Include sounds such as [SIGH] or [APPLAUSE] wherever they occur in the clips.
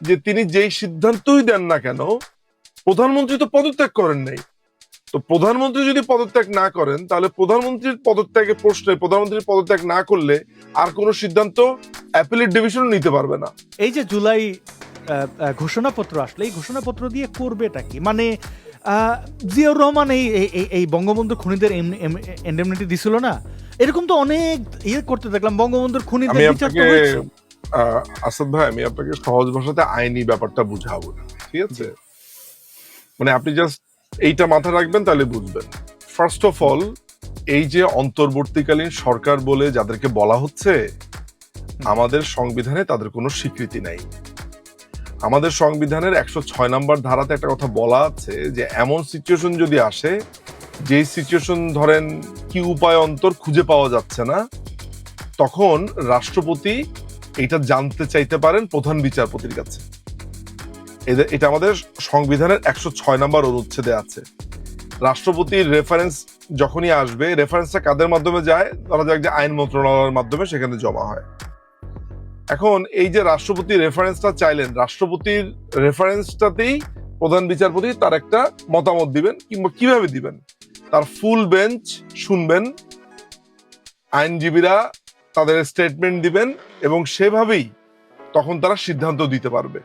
যে তিনি যেই সিদ্ধান্তই দেন না কেন প্রধানমন্ত্রী তো পদত্যাগ করেন নাই। তো প্রধানমন্ত্রী যদি পদত্যাগ না করেন তাহলে প্রধানমন্ত্রীর পদত্যাগের প্রশ্নে প্রধানমন্ত্রীর পদত্যাগ না করলে আর কোনো সিদ্ধান্ত অ্যাপিলেট ডিভিশন নিতে পারবে না। এই যে জুলাই ঘোষণাপত্র আসলে এই ঘোষণাপত্র দিয়ে করবেটা কি? মানে আহ, জিয়াউর রহমান এই এই- বঙ্গবন্ধু খুনিদের এন্ডেমনিটি দিছিল না? এরকম তো অনেক ইয়ে করতে দেখলাম বঙ্গবন্ধুর খুনিদের বিচার তো হয়েছে। আসাদ ভাই আমি আপনাকে সহজ ভাষাতে আইনি ব্যাপারটা বুঝাবো না ঠিক আছে? মানে আপনি জাস্ট এইটা মাথায় রাখবেন তাহলে বুঝবেন। ফার্স্ট অফ অল এই যে অন্তর্বর্তীকালীন সরকার বলে যাদেরকে বলা হচ্ছে আমাদের সংবিধানে তাদের কোনো স্বীকৃতি নাই। আমাদের সংবিধানের একশো ছয় নম্বর ধারাতে একটা কথা বলা আছে যে এমন সিচুয়েশন যদি আসে যে সিচুয়েশন ধরেন কি উপায় অন্তর খুঁজে পাওয়া যাচ্ছে না তখন রাষ্ট্রপতি এটা জানতে চাইতে পারেন প্রধান বিচারপতির কাছে। এদের- এটা আমাদের সংবিধানের একশো ছয় নম্বর অনুচ্ছেদে আছে। রাষ্ট্রপতির রেফারেন্স যখনই আসবে রেফারেন্সটা কাদের মাধ্যমে যায়? ধরা যাক যে আইন মন্ত্রণালয়ের মাধ্যমে সেখানে জমা হয়। এখন এই যে রাষ্ট্রপতি রেফারেন্সটা চাইলেন, রাষ্ট্রপতির রেফারেন্সটাতেই প্রধান বিচারপতি তার একটা মতামত দিবেন কিংবা কীভাবে দিবেন? তার ফুল বেঞ্চ শুনবেন, আইনজীবীরা তাদের স্টেটমেন্ট দিবেন এবং সেভাবেই তখন তারা সিদ্ধান্ত দিতে পারবে।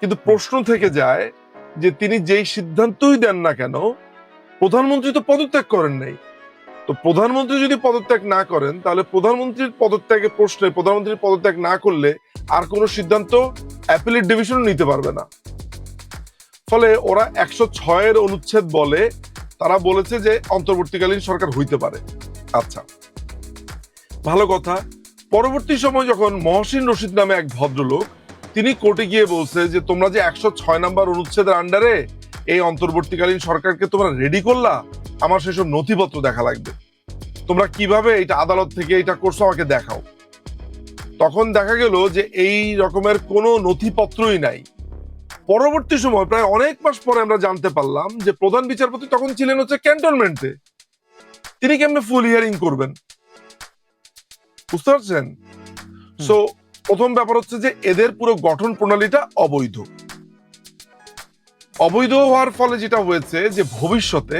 কিন্তু প্রশ্ন থেকে যায় যে তিনি যেই সিদ্ধান্তই দেন না কেন, প্রধানমন্ত্রী তো পদত্যাগ করেন নাই। তো প্রধানমন্ত্রী যদি পদত্যাগ না করেন, তাহলে প্রধানমন্ত্রীর পদত্যাগের প্রশ্নে, প্রধানমন্ত্রীর পদত্যাগ না করলে আর কোনো সিদ্ধান্ত অ্যাপিলেট ডিভিশন নিতে পারবে না। ফলে ওরা একশো ছয়ের অনুচ্ছেদ বলে তারা বলেছে যে অন্তর্বর্তীকালীন সরকার হইতে পারে। আচ্ছা ভালো কথা। পরবর্তী সময় যখন মহসিন রশিদ নামে এক ভদ্রলোক, তিনি কোর্টে গিয়ে বলছে যে, তোমরা যে একশো ছয় নাম্বার অনুচ্ছেদের আন্ডারে এই অন্তর্বর্তীকালীন সরকারকে তোমরা রেডি করলা? আমার সেসব নথিপত্র দেখা লাগবে। তোমরা কীভাবে এটা আদালত থেকে এটা করছ আমাকে দেখাও। তখন দেখা গেল যে, এই রকমের কোনো নথিপত্রই নাই। পরবর্তী সময়, প্রায় অনেক মাস পরে আমরা জানতে পারলাম যে, প্রধান বিচারপতি তখন ছিলেন হচ্ছে ক্যান্টনমেন্টে। তিনি কেমনে ফুল হিয়ারিং করবেন? বুঝতে পারছেন? সো প্রথম ব্যাপার হচ্ছে যে এদের পুরো গঠন প্রণালীটা অবৈধ। অবৈধ হওয়ার ফলে যেটা হয়েছে যে ভবিষ্যতে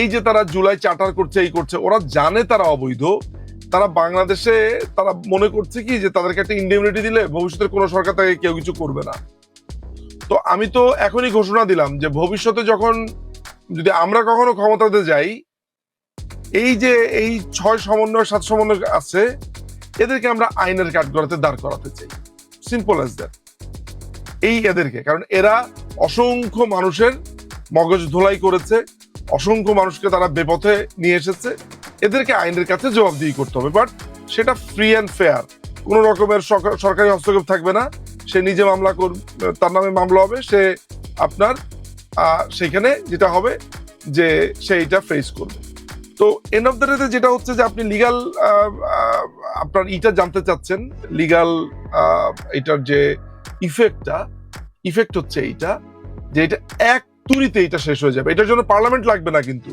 এই যে তারা জুলাই চার্টার করছে এই করছে ওরা জানে তারা অবৈধ। তারা বাংলাদেশে তারা মনে করছে কি যে তাদেরকে একটা ইন্ডেমনিটি দিলে ভবিষ্যতে কোনো সরকার তাকে কেউ কিছু করবে না। তো আমি তো এখনই ঘোষণা দিলাম যে ভবিষ্যতে যখন যদি আমরা কখনো ক্ষমতাতে যাই এই যে এই ছয় সমন্বয়, সাত সমন্বয় আছে, এদেরকে আমরা আইনের কাঠগড়াতে দাঁড় করাতে চাই। সিম্পল অ্যাজ দ্যাট এই এদেরকে, কারণ এরা অসংখ্য মানুষের মগজ ধোলাই করেছে, অসংখ্য মানুষকে তারা বেপথে নিয়ে এসেছে। এদেরকে আইনের কাছে জবাবদিহি করতে হবে বাট সেটা ফ্রি অ্যান্ড ফেয়ার কোনো রকমের সরকার- হস্তক্ষেপ থাকবে না। সে নিজে মামলা কর, তার নামে মামলা হবে, সে আপনার সেখানে যেটা হবে যে সে এটা ফেস করবে। তো এন্ড অফ দ্য ডেতে যেটা হচ্ছে যে আপনি লিগাল আপনার ইটা জানতে চাচ্ছেন লিগাল এটার যে ইফেক্টটা ইফেক্ট হচ্ছে এইটা যে এটা এক তুরিতে এটা শেষ হয়ে যাবে। এটার জন্য পার্লামেন্ট লাগবে না কিন্তু।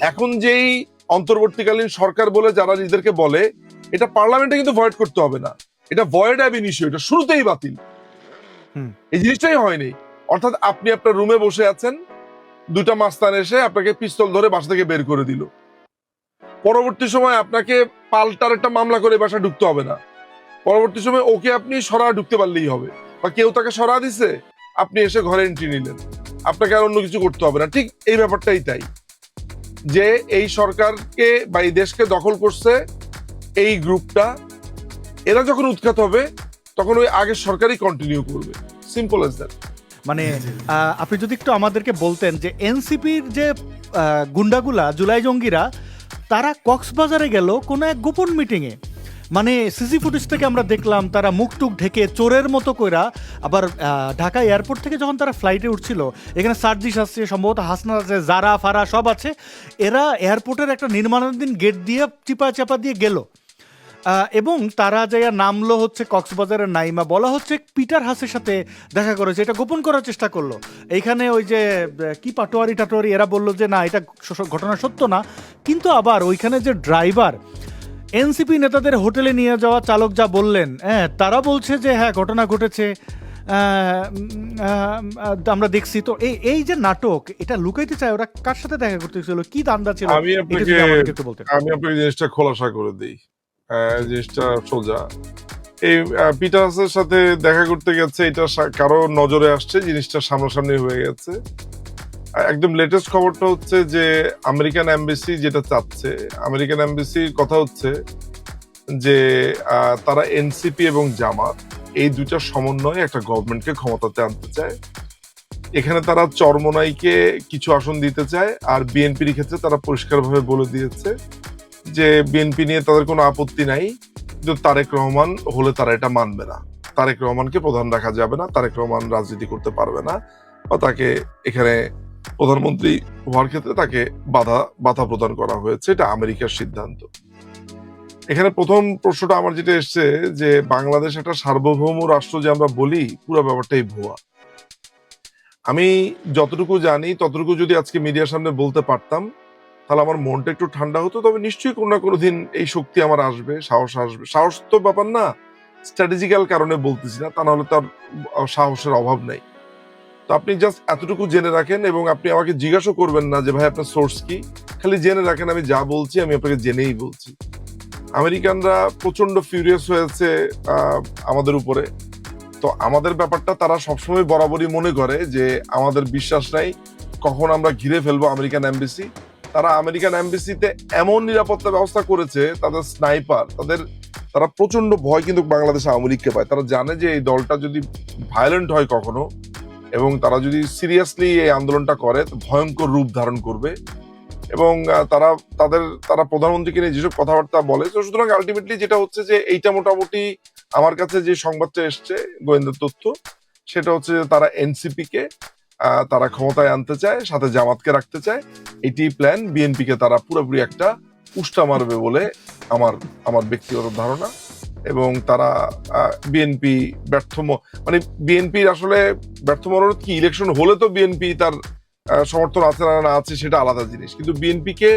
এখন যেই অন্তর্বর্তীকালীন সরকার বলে যারা নিজেদেরকে বলে এটা পার্লামেন্টে কিন্তু ভয়েড করতে হবে না। এটা ভয়েড অ্যাব ইনিশিও এটা শুরুতেই বাতিল। হুম। এই জিনিসটাই হয়নি। অর্থাৎ আপনি আপনার রুমে বসে আছেন দুটা মাস্তান এসে আপনাকে পিস্তল ধরে বাসা থেকে বের করে দিল। পরবর্তী সময় আপনাকে পাল্টার একটা মামলা করে বাসা ঢুকতে হবে না। পরবর্তী সময় ওকে আপনি সরা ঢুকতে পারলেই হবে। বা কেউ তাকে সরা দিছে, আপনি এসে ঘরে এন্ট্রি নিলেন। আপনাকে আর অন্য কিছু করতে হবে না। ঠিক এই ব্যাপারটাই তাই। যে এই সরকারকে বা এই দেশকে দখল করছে এই গ্রুপটা, এরা যখন উৎখাত হবে, তখন ওই আগের সরকারই কন্টিনিউ করবে। সিম্পল এজ দ্যাট মানে আপনি যদি একটু আমাদেরকে বলতেন যে এনসিপির যে গুন্ডাগুলা, জুলাই জঙ্গিরা তারা কক্সবাজারে গেল কোনো এক গোপন মিটিংয়ে। মানে সিসি ফুটেজ থেকে আমরা দেখলাম তারা মুখ টুক ঢেকে চোরের মতো কইরা আবার ঢাকা এয়ারপোর্ট থেকে যখন তারা ফ্লাইটে উঠছিল, এখানে সার্জিস আসছে, সম্ভবত হাসনা আছে, জারা, ফারা সব আছে, এরা এয়ারপোর্টের একটা নির্মাণাধীন গেট দিয়ে চিপা চাপা দিয়ে গেল। এবং তারা যাইয়া নামলো হচ্ছে কক্সবাজারের নাইমা বলা হচ্ছে পিটার হাসের সাথে দেখা করেছে। এটা গোপন করার চেষ্টা করল। এইখানে ওই যে কি পাটোয়ারি টাটোয়ারি এরা বলল যে না এটা ঘটনা সত্য না। কিন্তু আবার ওইখানে যে ড্রাইভার এনসিপি নেতাদের হোটেলে নিয়ে যাওয়া চালক যা বললেন হ্যাঁ তারা বলছে যে হ্যাঁ ঘটনা ঘটেছে। আমরা দেখছি। তো এই এই যে নাটক এটা লুকাইতে চায় ওরা কার সাথে দেখা করতে গেছিল? কি দান্দা ছিল? আমি আপনাকে আমি আপনাকে জিনিসটা খোলাসা করে দিই। জিনিসটা সোজা। এই পিটার্সের সাথে দেখা করতে গেছে, এটা কারও নজরে আসছে, জিনিসটা সামনাসামনি হয়ে গেছে। একদম লেটেস্ট খবরটা হচ্ছে যে, আমেরিকান এমবেসি যেটা চাচ্ছে, আমেরিকান এমবেসির কথা হচ্ছে যে তারা এনসিপি এবং জামাত, এই দুইটা সমন্বয়ে একটা গভর্নমেন্টকে ক্ষমতাতে আনতে চায়। এখানে তারা চরমনাইকে কিছু আসন দিতে চায়, আর বিএনপির ক্ষেত্রে তারা পরিষ্কারভাবে বলে দিয়েছে যে বিএনপি নিয়ে তাদের কোনো আপত্তি নাই, কিন্তু তারেক রহমান হলে তারা এটা মানবে না। তারেক রহমানকে প্রধান রাখা যাবে না, তারেক রহমান রাজনীতি করতে পারবে না, বা তাকে এখানে প্রধানমন্ত্রী হওয়ার ক্ষেত্রে তাকে বাধা বাধা প্রদান করা হয়েছে, এটা আমেরিকার সিদ্ধান্ত। এখানে প্রথম প্রশ্নটা আমার যেটা এসছে, যে বাংলাদেশ একটা সার্বভৌম রাষ্ট্র যে আমরা বলি, পুরো ব্যাপারটাই ভুয়া। আমি যতটুকু জানি, ততটুকু যদি আজকে মিডিয়ার সামনে বলতে পারতাম তাহলে আমার মনটা একটু ঠান্ডা হতো, তবে নিশ্চয়ই কোনো না কোনো দিন এই শক্তি আমার আসবে, সাহস আসবে। সাহস তো ব্যাপার না স্ট্র্যাটেজিক্যাল কারণে বলতেছি না, তা নাহলে তার সাহসের অভাব নেই। তো আপনি জাস্ট এতটুকু জেনে রাখেন এবং আপনি আমাকে জিজ্ঞাসা করবেন না যে, ভাই, আপনার সোর্স কি? খালি জেনে রাখেন, আমি যা বলছি, আমি আপনাকে জেনেই বলছি। আমেরিকানরা প্রচণ্ড ফিউরিয়াস হয়েছে আমাদের উপরে। তো আমাদের ব্যাপারটা তারা সবসময় বরাবরই মনে করে যে, আমাদের বিশ্বাস নাই, কখন আমরা ঘিরে ফেলব আমেরিকান এমবেসি তারা আমেরিকান এমবেসিতে এমন নিরাপত্তা ব্যবস্থা করেছে তাদের স্নাইপার তাদের তারা প্রচণ্ড ভয় কিন্তু বাংলাদেশ আওয়ামী লীগকে পায়। তারা জানে যে এই দলটা যদি ভায়োলেন্ট হয় কখনো এবং তারা যদি সিরিয়াসলি এই আন্দোলনটা করে ভয়ঙ্কর রূপ ধারণ করবে এবং তারা তাদের তারা প্রধানমন্ত্রীকে নিয়ে যেসব কথাবার্তা বলে তো সুতরাং আলটিমেটলি যেটা হচ্ছে যে এইটা মোটামুটি আমার কাছে যে সংবাদটা এসছে গোয়েন্দা তথ্য সেটা হচ্ছে যে তারা এনসিপি কে আহ, তারা ক্ষমতায় আনতে চায়, সাথে জামাতকে রাখতে চায়। এটি প্ল্যান বিএনপি কে তারা পুরোপুরি একটা উষ্টা মারবে বলে আমার আমার ব্যক্তিগত ধারণা। এবং তারা বিএনপি ব্যর্থ মানে বিএনপির আসলে ব্যর্থ মনোরোধ কি? ইলেকশন হলে তো বিএনপি তার সমর্থন আছে না না আছে সেটা আলাদা জিনিস। কিন্তু বিএনপি কে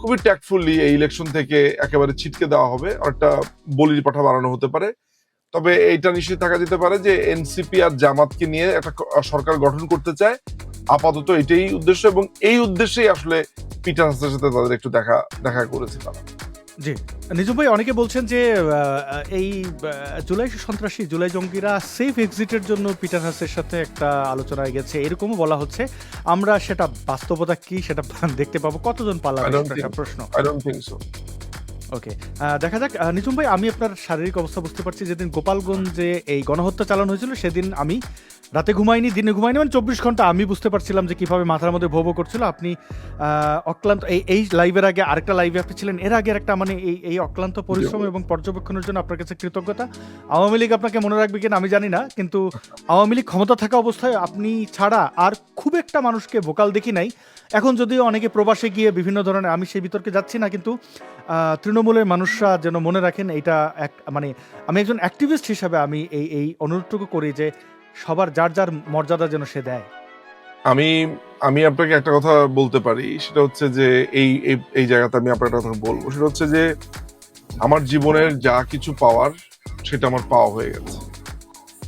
খুবই ট্যাক্টফুলি এই ইলেকশন থেকে একেবারে ছিটকে দেওয়া হবে। অনেকটা বলির পাঠা বানানো হতে পারে। তবে এইটা নিশ্চিত থাকা যেতে পারে যে এনসিপি আর জামাতকে নিয়ে একটা সরকার গঠন করতে চায়। আপাতত এটাই উদ্দেশ্য এবং এই উদ্দেশ্যেই আসলে পিটার হাসের সাথে তাদের একটু দেখা দেখা করেছে তারা জি। নিজম ভাই অনেকে বলছেন যে এই জুলাই সন্ত্রাসী জুলাই জঙ্গিরা সেফ এক্সিটের জন্য পিটার হাসের সাথে একটা আলোচনায় গেছে। এরকমও বলা হচ্ছে। আমরা সেটা বাস্তবতা কি সেটা [LAUGHS] দেখতে পাবো। কতজন একটা প্রশ্ন। I don't think so okay দেখা যাক। নিজুম ভাই আমি আপনার শারীরিক অবস্থা বুঝতে পারছি। যেদিন গোপালগঞ্জে এই গণহত্যা চালানো হয়েছিল সেদিন আমি রাতে ঘুমাইনি দিনে ঘুমাইনি মানে চব্বিশ ঘণ্টা আমি বুঝতে পারছিলাম যে কীভাবে মাথার মধ্যে ভোবো করছিল। আপনি অক্লান্ত এই এই লাইভের আগে আরেকটা লাইভে আপনি ছিলেন। এর আগে একটা মানে এই এই অক্লান্ত পরিশ্রম এবং পর্যবেক্ষণের জন্য আপনার কাছে কৃতজ্ঞতা। আওয়ামী লীগ আপনাকে মনে রাখবে কিনা আমি জানি না কিন্তু আওয়ামী লীগ ক্ষমতা থাকা অবস্থায় আপনি ছাড়া আর খুব একটা মানুষকে ভোকাল দেখি নাই। এখন যদিও অনেকে প্রবাসে গিয়ে বিভিন্ন ধরনের আমি সেই বিতর্কে যাচ্ছি না কিন্তু তৃণমূলের মানুষরা যেন মনে রাখেন এটা এক মানে আমি একজন অ্যাক্টিভিস্ট হিসাবে আমি এই এই অনুরোধটুকু করি যে সবার যার যার মর্যাদা যেন সে দেয়। আমি আমি আপনাকে একটা কথা বলতে পারি সেটা হচ্ছে যে এই এই- জায়গাতে আমি আপনার কথা বলব। সেটা হচ্ছে যে আমার জীবনের যা কিছু পাওয়ার সেটা আমার পাওয়া হয়ে গেছে।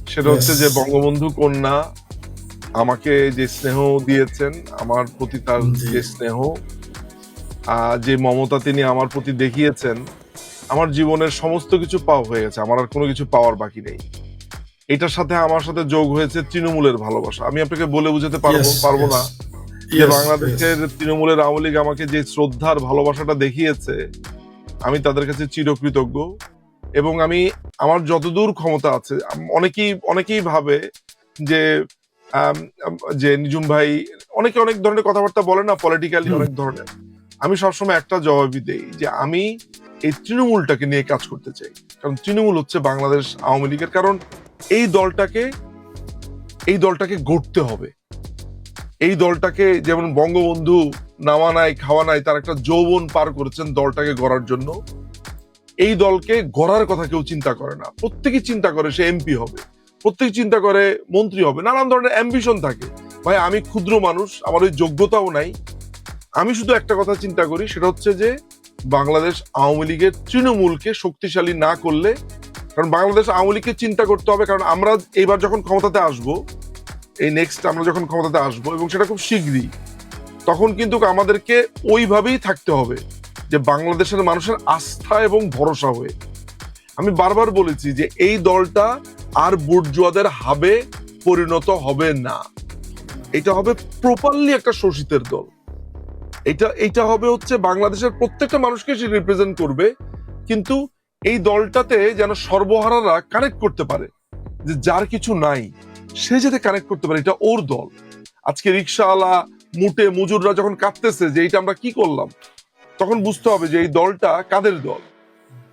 সেটা হচ্ছে যে বঙ্গবন্ধু কন্যা আমাকে যে স্নেহ দিয়েছেন আমার প্রতি তার যে স্নেহ যে মমতা তিনি আমার প্রতি দেখিয়েছেন আমার জীবনের সমস্ত কিছু পাওয়া হয়ে গেছে আমার আর কোনো কিছু পাওয়ার বাকি নেই। এটার সাথে আমার সাথে যোগ হয়েছে তৃণমূলের ভালোবাসা। আমি আপনাকে বলে বুঝাতে পারব পারব না যে বাংলাদেশের তৃণমূলের আওয়ামী লীগ আমাকে যে শ্রদ্ধার ভালোবাসাটা দেখিয়েছে আমি তাদের কাছে চিরকৃতজ্ঞ এবং আমি আমার যতদূর ক্ষমতা আছে অনেকেই অনেকেই ভাবে যে যে নিজুম ভাই অনেকে অনেক ধরনের কথাবার্তা বলে না পলিটিক্যালি অনেক ধরনের। আমি সবসময় একটা জবাবই দেই যে আমি এই তৃণমূলটাকে নিয়ে কাজ করতে চাই। কারণ তৃণমূল হচ্ছে বাংলাদেশ আওয়ামী লীগের। কারণ এই দলটাকে এই দলটাকে গড়তে হবে। এই দলটাকে যেমন বঙ্গবন্ধু নামা নাই, খাওয়া নাই, তার একটা যৌবন পার করেছেন দলটাকে গড়ার জন্য। এই দলকে গড়ার কথা কেউ চিন্তা করে না। প্রত্যেকেই চিন্তা করে সে এমপি হবে। প্রত্যেকে চিন্তা করে মন্ত্রী হবে। নানান ধরনের অ্যাম্বিশন থাকে। ভাই, আমি ক্ষুদ্র মানুষ, আমার ওই যোগ্যতাও নাই। আমি শুধু একটা কথা চিন্তা করি, সেটা হচ্ছে যে বাংলাদেশ আওয়ামী লীগের তৃণমূলকে শক্তিশালী না করলে, কারণ বাংলাদেশ আওয়ামী লীগকে চিন্তা করতে হবে, কারণ আমরা এইবার যখন ক্ষমতাতে আসব, এই নেক্সট আমরা যখন ক্ষমতাতে আসব এবং সেটা খুব শীঘ্রই, তখন কিন্তু আমাদেরকে ওইভাবেই থাকতে হবে যে বাংলাদেশের মানুষের আস্থা এবং ভরসা হয়ে। আমি বারবার বলেছি যে এই দলটা আর বুর্জুয়াদের হাবে পরিণত হবে না। এটা হবে প্রপারলি একটা শোষিতের দল। এটা এটা হবে হচ্ছে বাংলাদেশের প্রত্যেকটা মানুষকে সে রিপ্রেজেন্ট করবে, কিন্তু এই দলটাতে যেন সর্বহারারা কানেক্ট করতে পারে, যে যার কিছু নাই, সে যাতে কানেক্ট করতে পারে, এটা ওর দল। আজকে রিক্সাওয়ালা মুটে মুজুররা যখন কাঁদতেছে যে এইটা আমরা কি করলাম, তখন বুঝতে হবে যে এই দলটা কাদের দল।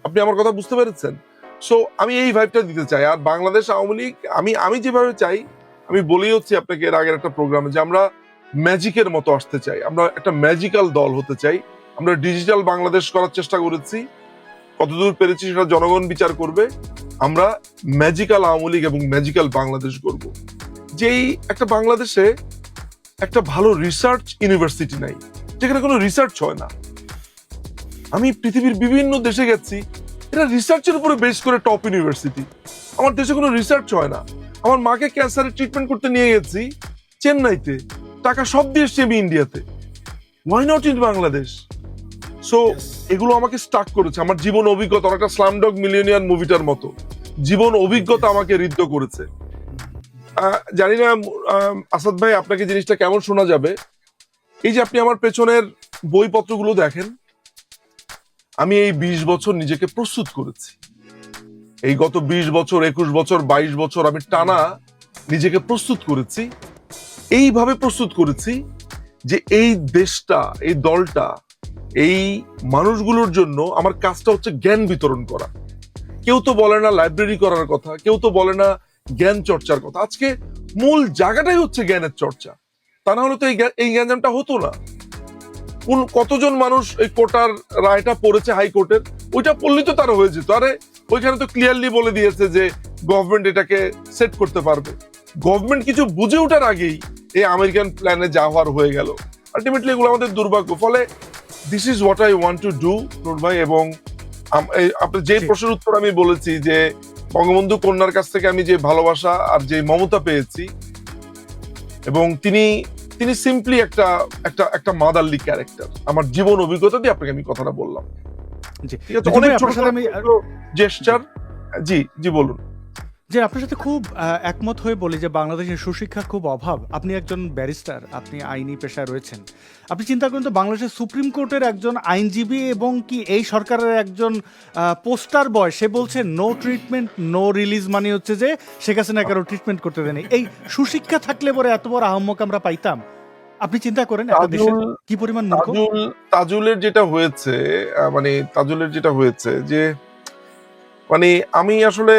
আপনি আমার কথা বুঝতে পেরেছেন? সো আমি এই ভাইবটা দিতে চাই। আর বাংলাদেশ আওয়ামী লীগ, আমি আমি যেভাবে চাই, আমি বলেই হচ্ছে আপনাকে এর আগের একটা প্রোগ্রামে যে আমরা ম্যাজিকের মতো আসতে চাই। আমরা একটা ম্যাজিক্যাল দল হতে চাই। আমরা ডিজিটাল বাংলাদেশ করার চেষ্টা করেছি। কতদূর পেরেছি সেটা জনগণ বিচার করবে। আমরা ম্যাজিক্যাল আওয়ামী লীগ এবং ম্যাজিক্যাল বাংলাদেশ করব যেই একটা বাংলাদেশে একটা ভালো রিসার্চ ইউনিভার্সিটি নাই, যেখানে কোনো রিসার্চ হয় না। আমি পৃথিবীর বিভিন্ন দেশে গেছি এটা রিসার্চের উপরে বেস করে টপ ইউনিভার্সিটি আমার দেশে কোনো রিসার্চ হয় না। আমার মাকে ক্যান্সারের ট্রিটমেন্ট করতে নিয়ে গেছি, চেন্নাইতে। টাকা সব দিয়ে এসছি আমি ইন্ডিয়াতে why not in Bangladesh so এগুলো আমাকে স্টাক করেছে। আমার জীবন অভিজ্ঞতা অনেকটা স্লামডগ মিলিয়নিয়ার মুভিটার মতো। জীবন অভিজ্ঞতা আমাকে ঋদ্ধ করেছে। জানি না আসাদ ভাই, আপনাকে জিনিসটা কেমন শোনা যাবে? এই যে আপনি আমার পেছনের বইপত্রগুলো দেখেন, আমি এই বিশ বছর নিজেকে প্রস্তুত করেছি। এই গত বিশ বছর, একুশ বছর, বাইশ বছর আমি টানা নিজেকে প্রস্তুত করেছি। এইভাবে প্রস্তুত করেছি যে এই দেশটা, এই দলটা, এই মানুষগুলোর জন্য আমার কাজটা হচ্ছে জ্ঞান বিতরণ করা। কেউ তো বলে না লাইব্রেরি করার কথা, কেউ তো বলে না জ্ঞান চর্চার কথা। আজকে মূল জায়গাটাই হচ্ছে জ্ঞানের চর্চা। তা না হলে তো এই জ্ঞা- এই জ্ঞানটা হতো না। কোন কতজন মানুষ এই কোটার রায়টা পড়েছে হাইকোর্টের, ওইটা পড়লেই তো তার হয়ে যেত। আরে, ওইখানে তো ক্লিয়ারলি বলে দিয়েছে যে গভর্নমেন্ট এটাকে সেট করতে পারবে। গভর্নমেন্ট কিছু বুঝে ওঠার আগেই এই আমেরিকান প্ল্যানে যা হওয়ার হয়ে গেল। আলটিমেটলি এগুলো আমাদের দুর্ভাগ্য। ফলে this is what I want to do note ভাই এবং আপনি যে প্রশ্নের উত্তর আমি বলেছি যে বঙ্গবন্ধু কন্যার কাছ থেকে আমি যে ভালোবাসা আর যে মমতা পেয়েছি এবং তিনি তিনি সিম্পলি একটা একটা একটা মাদারলি ক্যারেক্টার আমার জীবন অভিজ্ঞতা দিয়ে আপনাকে আমি কথাটা বললাম। ঠিক আছে? অনেক ছোট আপনার জেস্টার জি জি বলুন। যে আপনার সাথে খুব একমত হয়ে বলি যে বাংলাদেশের সুশিক্ষার খুব অভাব। আপনি একজন ব্যারিস্টার আপনি আইনি পেশায় রয়েছেন। আপনি চিন্তা করেন তো বাংলাদেশের সুপ্রিম কোর্টের একজন আইনজীবী এবং কি এই সরকারের একজন পোস্টার বয় সে বলছে নো ট্রিটমেন্ট নো রিলিজ মানে হচ্ছে যে শেখ হাসিনা কারও ট্রিটমেন্ট করতে দেয়নি। এই সুশিক্ষা থাকলে পরে এত বড় আহম্মক আমরা পাইতাম। আপনি চিন্তা করেন একটা কি পরিমাণ তাজুল তাজুলের যেটা হয়েছে মানে তাজুলের যেটা হয়েছে যে মানে আমি আসলে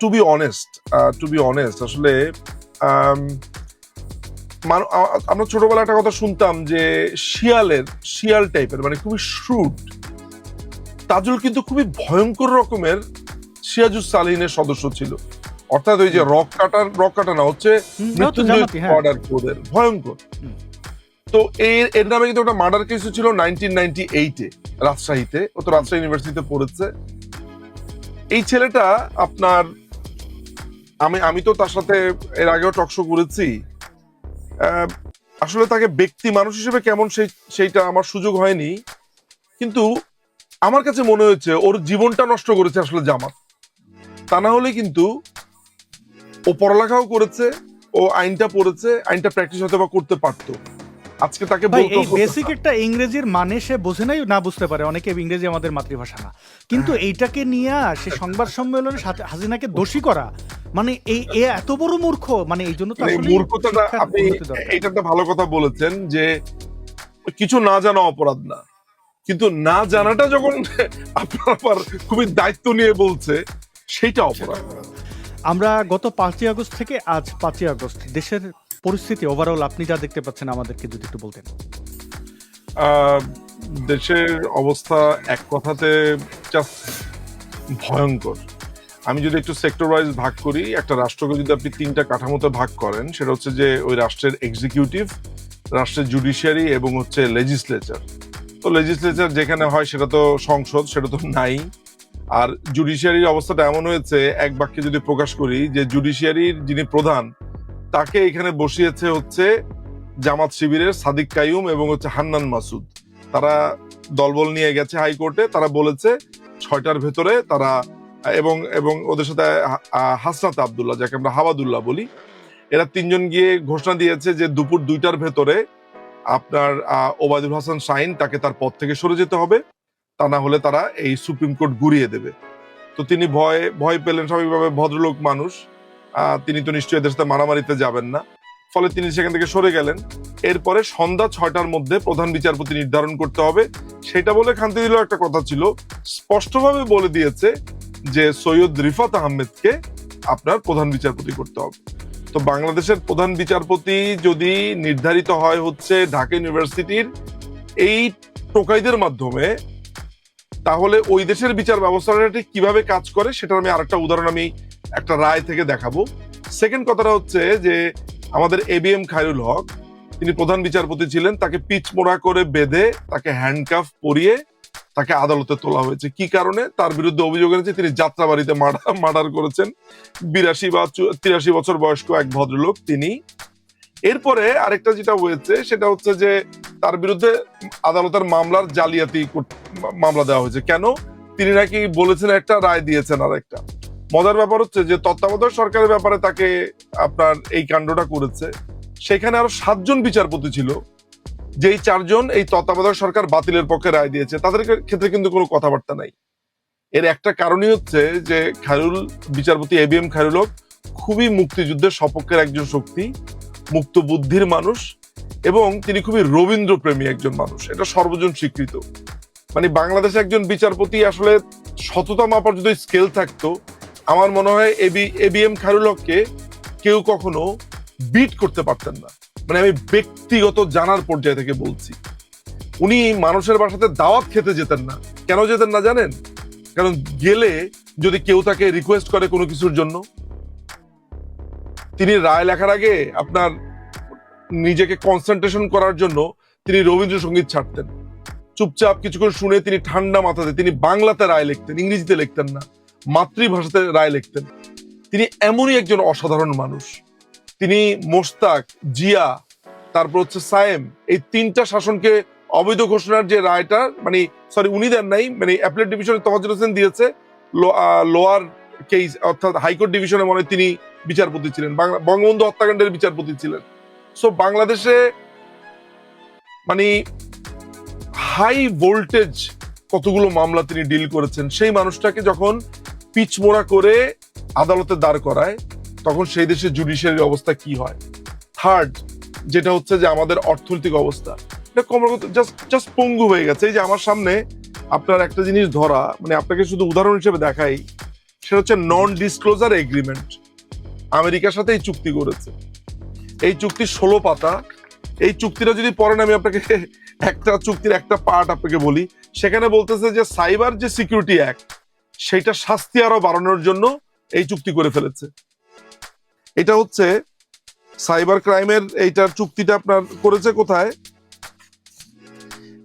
to be honest to be honest আসলে আ- আমরা ছোটবেলা একটা কথা শুনতাম যে শিয়ালের শিয়াল টাইপের মানে খুবই শ্রুট তাজুল কিন্তু খুবই ভয়ঙ্কর রকমের সিয়াজুস সালিনের সদস্য ছিল। অর্থাৎ ওই যে রক কাটার রক কাটা না হচ্ছে জামাতি, হ্যাঁ। ওদের ভয়ঙ্কর। তো এর এর নামে কিন্তু একটা মার্ডার কেস ছিল নাইনটিন নাইনটি এইটে রাজশাহীতে ও তো রাজশাহী ইউনিভার্সিটিতে পড়েছে। এই ছেলেটা আপনার, আমি আমি তো তার সাথে এর আগেও টকশো করেছি। আসলে তাকে ব্যক্তি মানুষ হিসেবে কেমন সেই, সেইটা আমার সুযোগ হয়নি। কিন্তু আমার কাছে মনে হয়েছে, ওর জীবনটা নষ্ট করেছে আসলে জামাত। তা না হলে কিন্তু ও পড়ালেখাও করেছে, ও আইনটা পড়েছে, আইনটা প্র্যাকটিস হয়তো বা করতে পারতো। আজকে তাকে বলতে এই বেসিক একটা ইংরেজির মানে সে বোঝে নাই না বুঝতে পারে। অনেকে ইংরেজি আমাদের মাতৃভাষা না। কিন্তু হ্যাঁ। এইটাকে নিয়ে সে সংবাদ সম্মেলনে হাসিনাকে দোষী করা মানে এই এ এত বড় মূর্খ মানে এই জন্য তো মানে আসলে মূর্খতাটা আপনি এটা একটা ভালো কথা বলেছেন যে কিছু না জানা অপরাধ না। কিন্তু না জানাটা যখন [LAUGHS] আপনার আবার খুবই দায়িত্ব নিয়ে বলছে সেটা অপরাধ। আমরা গত পাঁচই আগস্ট থেকে আজ পাঁচই আগস্ট দেশের পরিস্থিতি ওভারঅল আপনি যা দেখতে পাচ্ছেন, আমাদেরকে যদি একটু বলতেন। দেশের অবস্থা এক কথাতে জাস্ট ভয়ঙ্কর। আমি যদি একটু সেক্টর ওয়াইজ ভাগ করি, একটা রাষ্ট্রকে যদি আপনি তিনটা কাঠামোতে ভাগ করেন, সেটা হচ্ছে যে ওই রাষ্ট্রের এক্সিকিউটিভ রাষ্ট্রের জুডিশিয়ারি এবং হচ্ছে লেজিসলেচার তো লেজিসলেচার যেখানে হয়, সেটা তো সংসদ, সেটা তো নাই। আর জুডিশিয়ারির অবস্থাটা এমন হয়েছে, এক বাক্যে যদি প্রকাশ করি, যে জুডিশিয়ারির যিনি প্রধান তাকে এখানে বসিয়েছে হচ্ছে জামাত শিবিরের সাদিক কাইয়ুম এবং হচ্ছে হান্নান মাসুদ। তারা দলবল নিয়ে গেছে হাইকোর্টে, তারা বলেছে ছয়টার ভেতরে তারা, এবং এবং ওদের সাথে হাসনাত আবদুল্লাহ, যাকে আমরা হাবাদুল্লাহ বলি, এরা তিনজন গিয়ে ঘোষণা দিয়েছে যে দুপুর দুইটার ভেতরে আপনার ওবায়দুল হাসান শাহিন তাকে তার পদ থেকে সরে যেতে হবে। তা না হলে তারা এই সুপ্রিম কোর্ট ঘুরিয়ে দেবে। তো তিনি ভয় ভয় পেলেন স্বাভাবিকভাবে ভদ্রলোক মানুষ। তিনি তো নিশ্চয়ই এদের সাথে মারামারিতে যাবেন না। ফলে তিনি সেখান থেকে সরে গেলেন। এরপরে সন্ধ্যা ছয়টার মধ্যে প্রধান বিচারপতি নির্ধারণ করতে হবে। সেটা বলে খান্তি দিল একটা কথা ছিল। স্পষ্টভাবে বলে দিয়েছে যে সৈয়দ রিফাত আহমেদকে আপনার প্রধান বিচারপতি করতে হবে। তো বাংলাদেশের প্রধান বিচারপতি যদি নির্ধারিত হয় হচ্ছে ঢাকা ইউনিভার্সিটির এই টোকাইদের মাধ্যমে, তাহলে ওই দেশের বিচার ব্যবস্থাটা ঠিক কীভাবে কাজ করে সেটার আমি আরেকটা উদাহরণ আমি একটা রায় থেকে দেখাবো। সেকেন্ড কথাটা হচ্ছে যে, আমাদের এবিএম খায়রুল হক, তিনি প্রধান বিচারপতি ছিলেন, তাকে পিচ মোড়া করে বেঁধে, তাকে হ্যান্ডকাফ পরিয়ে তাকে আদালতে তোলা হয়েছে। কি কারণে? তার বিরুদ্ধে অভিযোগ এনেছে, তিনি যাত্রাবাড়িতে মার্ডার করেছেন। বিরাশি বা তিরাশি বছর বয়স্ক এক ভদ্রলোক তিনি। এরপরে আরেকটা যেটা হয়েছে, সেটা হচ্ছে যে, তার বিরুদ্ধে আদালতের মামলার জালিয়াতি মামলা দেওয়া হয়েছে। কেন? তিনি নাকি বলেছেন একটা, রায় দিয়েছেন আর একটা মজার ব্যাপার হচ্ছে যে তত্ত্বাবধায়ক সরকারের ব্যাপারে তাকে আপনার এই কাণ্ডটা করেছে। সেখানে আরও সাতজন বিচারপতি ছিল। যেই চারজন এই তত্ত্বাবধায়ক সরকার বাতিলের পক্ষে রায় দিয়েছে, তাদের ক্ষেত্রে কিন্তু কোনো কথাবার্তা নাই। এর একটা কারণই হচ্ছে যে খায়রুল, বিচারপতি A B M Khairul Haque খুবই মুক্তিযুদ্ধের সপক্ষের একজন শক্তি, মুক্ত বুদ্ধির মানুষ এবং তিনি খুবই রবীন্দ্রপ্রেমী একজন মানুষ। এটা সর্বজন স্বীকৃত। মানে বাংলাদেশে একজন বিচারপতি আসলে সততা মাপার যদি স্কেল থাকতো আমার মনে হয় এবি, এবিএম খায়রুল হককে কেউ কখনো বিট করতে পারতেন না। মানে আমি ব্যক্তিগত জানার পর্যায় থেকে বলছি। উনি মানুষের বাসাতে দাওয়াত খেতে যেতেন না। কেন যেতেন না জানেন? কারণ গেলে যদি কেউ তাকে রিকোয়েস্ট করে কোনো কিছুর জন্য, তিনি রায় লেখার আগে আপনার নিজেকে কনসেন্ট্রেশন করার জন্য তিনি রবীন্দ্রসঙ্গীত ছাড়তেন। চুপচাপ কিছুক্ষণ শুনে তিনি ঠান্ডা মাথাতে, তিনি বাংলাতে রায় লিখতেন, ইংরেজিতে লিখতেন না। মাতৃভাষাতে রায় লিখতেন। তিনি এমনই একজন অসাধারণ মানুষ। তিনি মোস্তাক জিয়া, তারপর হচ্ছে সায়েম, এই তিনটা শাসনকে অবৈধ ঘোষণার যে রায়টা মানে সরি উনি দেন নাই মানে অ্যাপেলেট ডিভিশনে তফাজুল হোসেন দিয়েছে লোয়ার কেস অর্থাৎ হাইকোর্ট ডিভিশনে মনে তিনি বিচারপতি ছিলেন বঙ্গবন্ধু হত্যাকাণ্ডের বিচারপতি ছিলেন। সো বাংলাদেশে মানে হাই ভোল্টেজ কতগুলো মামলা তিনি ডিল করেছেন, সেই মানুষটাকে যখন পিচমোড়া করে আদালতে দাঁড় করায়, তখন সেই দেশের জুডিশিয়ারি অবস্থা কি হয়? থার্ড যেটা হচ্ছে যে আমাদের অর্থনৈতিক অবস্থা। এটা ক্রমাগত জাস্ট জাস্ট পঙ্গু হয়ে গেছে। এই যে আমার সামনে আপনার একটা জিনিস ধরা মানে আপনাকে শুধু উদাহরণ হিসেবে দেখাই, সেটা হচ্ছে নন ডিসক্লোজার এগ্রিমেন্ট আমেরিকার সাথে এই চুক্তি করেছে। এই চুক্তির ষোলো পাতা, এই চুক্তিটা যদি পড়েন, আমি আপনাকে [LAUGHS] একটা চুক্তির একটা পার্ট আপনাকে বলি। সেখানে বলতেছে যে সাইবার যে সিকিউরিটি অ্যাক্ট সেইটা শাস্তি আরও বাড়ানোর জন্য এই চুক্তি করে ফেলেছে। এটা হচ্ছে সাইবার ক্রাইমের এইটার চুক্তিটা আপনার করেছে কোথায়?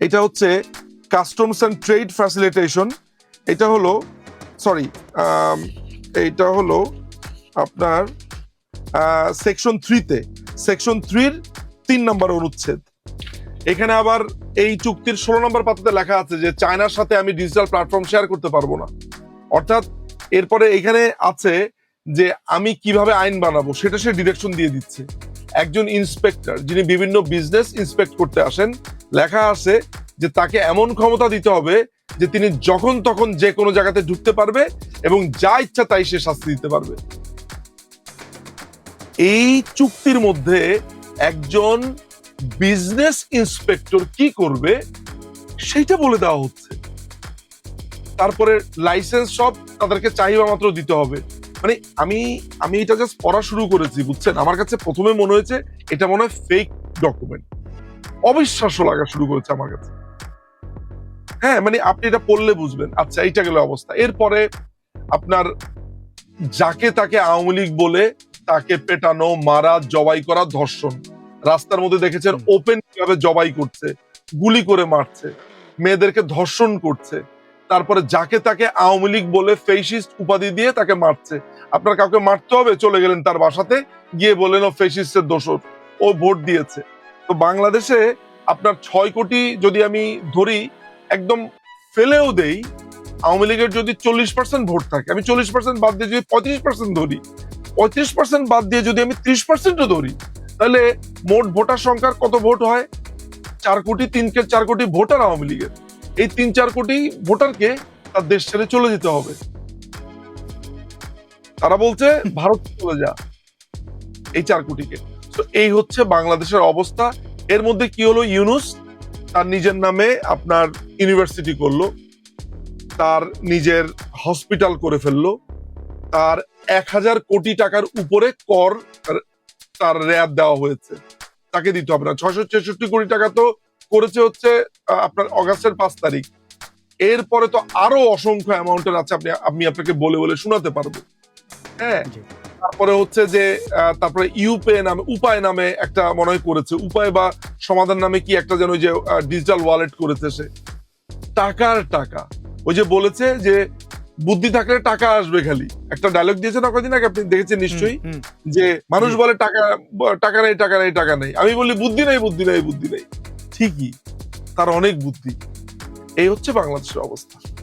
এটা হচ্ছে কাস্টমস অ্যান্ড ট্রেড ফ্যাসিলিটেশন। এটা হলো, সরি এইটা হলো আপনার সেকশন থ্রিতে। সেকশন থ্রির তিন নম্বর অনুচ্ছেদ। এখানে আবার এই চুক্তির ষোলো নম্বর পাতাতে লেখা আছে যে, চায়নার সাথে আমি ডিজিটাল প্ল্যাটফর্ম শেয়ার করতে পারব না। অর্থাৎ এরপরে এখানে আছে যে আমি কীভাবে আইন বানাবো, সেটা সে ডিরেকশন দিয়ে দিচ্ছে। একজন ইন্সপেক্টর, যিনি বিভিন্ন বিজনেস ইন্সপেক্ট করতে আসেন, লেখা আছে যে তাকে এমন ক্ষমতা দিতে হবে যে তিনি যখন তখন যে কোনো জায়গাতে ঢুকতে পারবে এবং যা ইচ্ছা তাই সে শাস্তি দিতে পারবে। এই চুক্তির মধ্যে একজন বিজনেস ইন্সপেক্টর কি করবে, সেটা বলে দেওয়া হচ্ছে। তারপরে লাইসেন্স সব তাদেরকে চাহিদা মাত্র দিতে হবে। মানে আমি আমি এটা জাস্ট পড়া শুরু করেছি বুঝছেন? আমার কাছে প্রথমে মনে হয়েছে এটা মনে হয় ফেক ডকুমেন্ট অবিশ্বাস্য লাগা শুরু করেছে আমার কাছে। হ্যাঁ মানে আপনি এটা পড়লে বুঝবেন। আচ্ছা এইটা গেল অবস্থা। এরপরে আপনার যাকে তাকে আওয়ামী লীগ বলে তাকে পেটানো মারা জবাই করা ধর্ষণ। রাস্তার মধ্যে দেখেছেন ওপেন কীভাবে জবাই করছে গুলি করে মারছে মেয়েদেরকে ধর্ষণ করছে। তারপরে যাকে তাকে আওয়ামী লীগ বলে ফেসিস্ট উপাধি দিয়ে তাকে মারছে। আপনার কাউকে মারতে হবে, চলে গেলেন তার বাসাতে, গিয়ে বললেন ও ফেসিস্টের দোষর, ও ভোট দিয়েছে। তো বাংলাদেশে আপনার ছয় কোটি যদি আমি ধরি, একদম ফেলেও দেই, আওয়ামী লীগের যদি চল্লিশ পার্সেন্ট ভোট থাকে, আমি চল্লিশ পার্সেন্ট বাদ দিয়ে যদি পঁয়ত্রিশ পার্সেন্ট ধরি, পঁয়ত্রিশ পার্সেন্ট বাদ দিয়ে যদি আমি ত্রিশ পার্সেন্টও ধরি, তাহলে মোট ভোটার সংখ্যার কত ভোট হয়? চার কোটি তিন কে চার কোটি ভোটার আওয়ামী লীগের। এই তিন চার কোটি ভোটারকে তার দেশ ছেড়ে চলে যেতে হবে। তারা বলছে, ভারত চলে যা। এই চার কোটিকে। তো এই হচ্ছে বাংলাদেশের অবস্থা। এর মধ্যে কি হলো? ইউনুস তার নিজের নামে আপনার ইউনিভার্সিটি করল। তার নিজের হসপিটাল করে ফেলল। তার এক হাজার কোটি টাকার উপরে কর তার- রেয়াত দেওয়া হয়েছে। তাকে দিতে হবে না। ছয়শো ছেষট্টি কোটি টাকা তো করেছে হচ্ছে আপনার অগাস্টের পাঁচ তারিখ। এরপরে তো আরও অসংখ্য অ্যামাউন্টের আছে আপনি আমি আপনাকে বলে বলে শোনাতে পারব। হ্যাঁ? তারপরে হচ্ছে যে তারপরে ইউপে নামে উপায় নামে একটা মনে হয় করেছে। উপায় বা সমাধান নামে কি একটা যেন ওই যে ডিজিটাল ওয়ালেট করেছে সে। টাকার টাকা। ওই যে বলেছে যে বুদ্ধি থাকলে টাকা আসবে খালি। একটা ডায়লগ দিয়েছে না কদিন আগে? আপনি দেখেছেন নিশ্চয়ই। যে মানুষ বলে টাকা টাকা নেই টাকা নেই টাকা নেই। আমি বলি বুদ্ধি নেই বুদ্ধি নেই বুদ্ধি নেই। ঠিকই তার অনেক বুদ্ধি। এই হচ্ছে বাংলাদেশের অবস্থা।